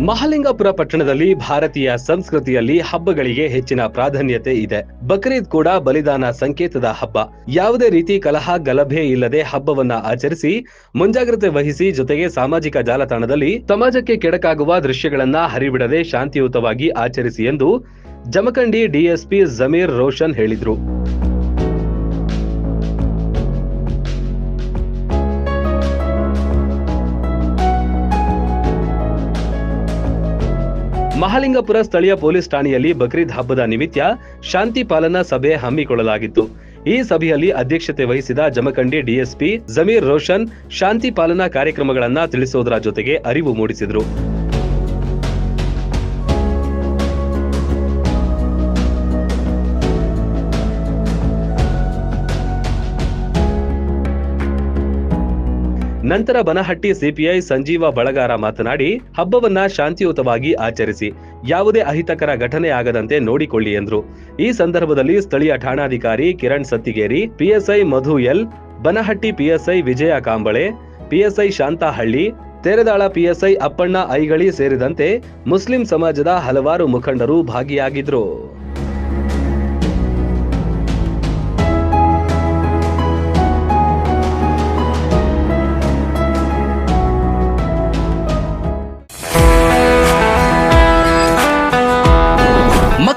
ಮಹಾಲಿಂಗಪುರ ಪಟ್ಟಣದಲ್ಲಿ ಭಾರತೀಯ ಸಂಸ್ಕೃತಿಯಲ್ಲಿ ಹಬ್ಬಗಳಿಗೆ ಹೆಚ್ಚಿನ ಪ್ರಾಧಾನ್ಯತೆ ಇದೆ. ಬಕ್ರೀದ್ ಕೂಡ ಬಲಿದಾನ ಸಂಕೇತದ ಹಬ್ಬ. ಯಾವುದೇ ರೀತಿ ಕಲಹ ಗಲಭೆ ಇಲ್ಲದೆ ಹಬ್ಬವನ್ನ ಆಚರಿಸಿ, ಮುಂಜಾಗ್ರತೆ ವಹಿಸಿ ಜೊತೆಗೆ ಸಾಮಾಜಿಕ ಜಾಲತಾಣದಲ್ಲಿ ಸಮಾಜಕ್ಕೆ ಕೆಡಕಾಗುವ ದೃಶ್ಯಗಳನ್ನ ಹರಿಬಿಡದೆ ಶಾಂತಿಯುತವಾಗಿ ಆಚರಿಸಿ ಎಂದು ಜಮಖಂಡಿ ಡಿಎಸ್ಪಿ ಜಮೀರ್ ರೋಷನ್ ಹೇಳಿದ್ರು. ಮಹಾಲಿಂಗಪುರ ಸ್ಥಳೀಯ ಪೊಲೀಸ್ ಠಾಣೆಯಲ್ಲಿ ಬಕ್ರೀದ್ ಹಬ್ಬದ ನಿಮಿತ್ತ ಶಾಂತಿ ಪಾಲನಾ ಸಭೆ ಹಮ್ಮಿಕೊಳ್ಳಲಾಗಿತ್ತು. ಈ ಸಭೆಯಲ್ಲಿ ಅಧ್ಯಕ್ಷತೆ ವಹಿಸಿದ ಜಮಖಂಡಿ ಡಿಎಸ್ಪಿ ಜಮೀರ್ ರೋಷನ್ ಶಾಂತಿ ಪಾಲನಾ ಕಾರ್ಯಕ್ರಮಗಳನ್ನು ತಿಳಿಸುವುದರ ಜೊತೆಗೆ ಅರಿವು ಮೂಡಿಸಿದರು. ನಂತರ ಬನಹಟ್ಟಿ ಸಿಪಿಐ ಸಂಜೀವ ಬಳಗಾರ ಮಾತನಾಡಿ, ಹಬ್ಬವನ್ನ ಶಾಂತಿಯುತವಾಗಿ ಆಚರಿಸಿ, ಯಾವುದೇ ಅಹಿತಕರ ಘಟನೆ ಆಗದಂತೆ ನೋಡಿಕೊಳ್ಳಿ ಎಂದರು. ಈ ಸಂದರ್ಭದಲ್ಲಿ ಸ್ಥಳೀಯ ಠಾಣಾಧಿಕಾರಿ Kiran Sattigeri, PSI Madhu L, Banahatti PSI Vijaya Kamble, PSI Shantahalli, Teradal PSI Appanna Aigali ಸೇರಿದಂತೆ ಮುಸ್ಲಿಂ ಸಮಾಜದ ಹಲವಾರು ಮುಖಂಡರು ಭಾಗಿಯಾಗಿದ್ರು